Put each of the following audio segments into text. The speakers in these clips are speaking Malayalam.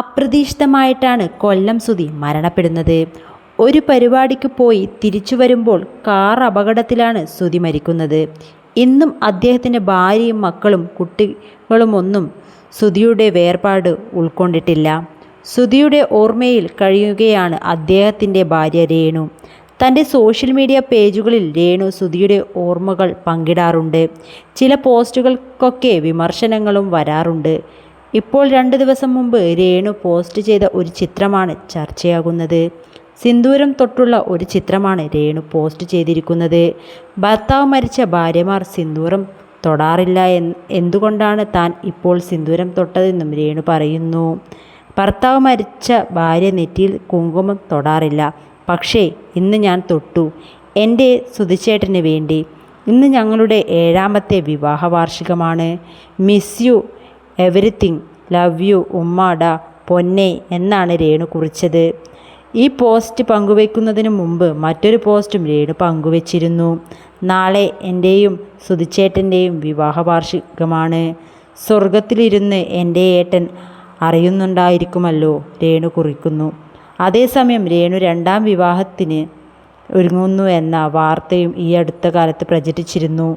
അപ്രതീക്ഷിതമായിട്ടാണ് കൊല്ലം സുധി മരണപ്പെടുന്നത്. ഒരു പരിപാടിക്ക് പോയി തിരിച്ചു വരുമ്പോൾ കാർ അപകടത്തിലാണ് സുധി മരിക്കുന്നത്. ഇന്നും അദ്ദേഹത്തിന്റെ ഭാര്യയും മക്കളും കുട്ടികളുമൊന്നും സുധിയുടെ വേർപാട് ഉൾക്കൊണ്ടിട്ടില്ല. സുധിയുടെ ഓർമ്മയിൽ കഴിയുകയാണ് അദ്ദേഹത്തിന്റെ ഭാര്യ രേണു. തന്റെ സോഷ്യൽ മീഡിയ പേജുകളിൽ രേണു സുധിയുടെ ഓർമ്മകൾ പങ്കിടാറുണ്ട്. ചില പോസ്റ്റുകൾക്കൊക്കെ വിമർശനങ്ങളും വരാറുണ്ട്. ഇപ്പോൾ രണ്ട് ദിവസം മുമ്പ് രേണു പോസ്റ്റ് ചെയ്ത ഒരു ചിത്രമാണ് ചർച്ചയാകുന്നത്. സിന്ദൂരം തൊട്ടുള്ള ഒരു ചിത്രമാണ് രേണു പോസ്റ്റ് ചെയ്തിരിക്കുന്നത്. ഭർത്താവ് മരിച്ച ഭാര്യമാർ സിന്ദൂരം തൊടാറില്ല എന്തുകൊണ്ടാണ് താൻ ഇപ്പോൾ സിന്ദൂരം തൊട്ടതെന്നും രേണു പറയുന്നു. ഭർത്താവ് മരിച്ച ഭാര്യ നെറ്റിയിൽ കുങ്കുമം തൊടാറില്ല. പക്ഷേ ഇന്ന് ഞാൻ തൊട്ടു. എന്റെ സുധിച്ചേട്ടന് വേണ്ടി. ഇന്ന് ഞങ്ങളുടെ ഏഴാമത്തെ വിവാഹ വാർഷികമാണ് miss you everything love you ഉമ്മാട പൊന്നെ എന്നാണ് രേണു കുറിച്ചത്. ഈ പോസ്റ്റ് പങ്കുവയ്ക്കുന്നതിന് മുമ്പ് മറ്റൊരു പോസ്റ്റും രേണു പങ്കുവച്ചിരുന്നു. നാളെ എന്റെയും സുധിച്ചേട്ടന്റെയും വിവാഹ വാർഷികമാണ് സ്വർഗത്തിലിരുന്ന് എന്റെ ഏട്ടൻ അറിയുന്നുണ്ടായിരിക്കുമല്ലോ രേണു കുറിക്കുന്നു. അതേസമയം രേണു രണ്ടാം വിവാഹത്തിന് ഒരുങ്ങുന്നു എന്ന വാർത്തയും ഈ അടുത്ത കാലത്ത് പ്രചരിച്ചിരുന്നു.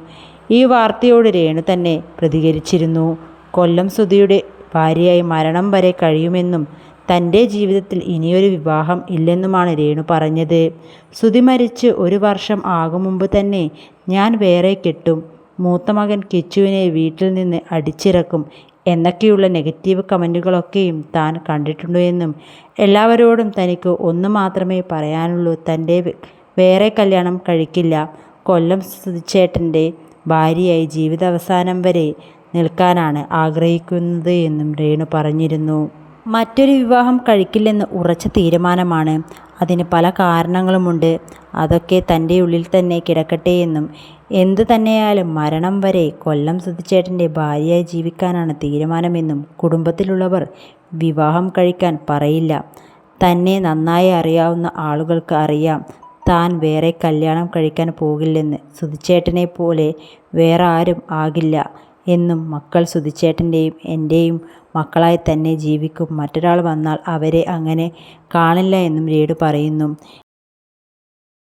ഈ വാർത്തയോട് രേണു തന്നെ പ്രതികരിച്ചിരുന്നു. കൊല്ലം സുധിയുടെ ഭാര്യയായി മരണം വരെ കഴിയുമെന്നും തന്റെ ജീവിതത്തിൽ ഇനിയൊരു വിവാഹം ഇല്ലെന്നുമാണ് രേണു പറഞ്ഞത്. സുധി മരിച്ച് ഒരു വർഷം ആകും മുമ്പ് തന്നെ ഞാൻ വേറെ കെട്ടും മൂത്ത മകൻ കിച്ചുവിനെ വീട്ടിൽ നിന്ന് അടിച്ചിറക്കും എന്നൊക്കെയുള്ള നെഗറ്റീവ് കമന്റുകളൊക്കെയും താൻ കണ്ടിട്ടുണ്ട് എന്നും എല്ലാവരോടും തനിക്ക് ഒന്ന് മാത്രമേ പറയാനുള്ളൂ തന്റെ വേറെ കല്യാണം കഴിക്കില്ല. കൊല്ലം സുധിച്ചേട്ടന്റെ ഭാര്യയായി ജീവിതാവസാനം വരെ നിൽക്കാനാണ് ആഗ്രഹിക്കുന്നത് എന്നും രേണു പറഞ്ഞിരുന്നു. മറ്റൊരു വിവാഹം കഴിക്കില്ലെന്ന് ഉറച്ച തീരുമാനമാണ്. അതിന് പല കാരണങ്ങളുമുണ്ട്. അതൊക്കെ തന്റെ ഉള്ളിൽ തന്നെ കിടക്കട്ടെ എന്നും. എന്തു തന്നെയായാലും മരണം വരെ കൊല്ലം സുധിച്ചേട്ടന്റെ ഭാര്യയായി ജീവിക്കാനാണ് തീരുമാനമെന്നും കുടുംബത്തിലുള്ളവർ വിവാഹം കഴിക്കാൻ പറയില്ല. തന്നെ നന്നായി അറിയാവുന്ന ആളുകൾക്ക് അറിയാം. താൻ വേറെ കല്യാണം കഴിക്കാൻ പോകില്ലെന്ന് സുധിച്ചേട്ടനെ പോലെ വേറെ ആരും ആകില്ല. എന്നും മക്കൾ സുധിച്ചേട്ടന്റെയും എന്റെയും മക്കളായി തന്നെ ജീവിക്കും. മറ്റൊരാൾ വന്നാൽ അവരെ അങ്ങനെ കാണില്ല എന്നും രേണു പറയുന്നു.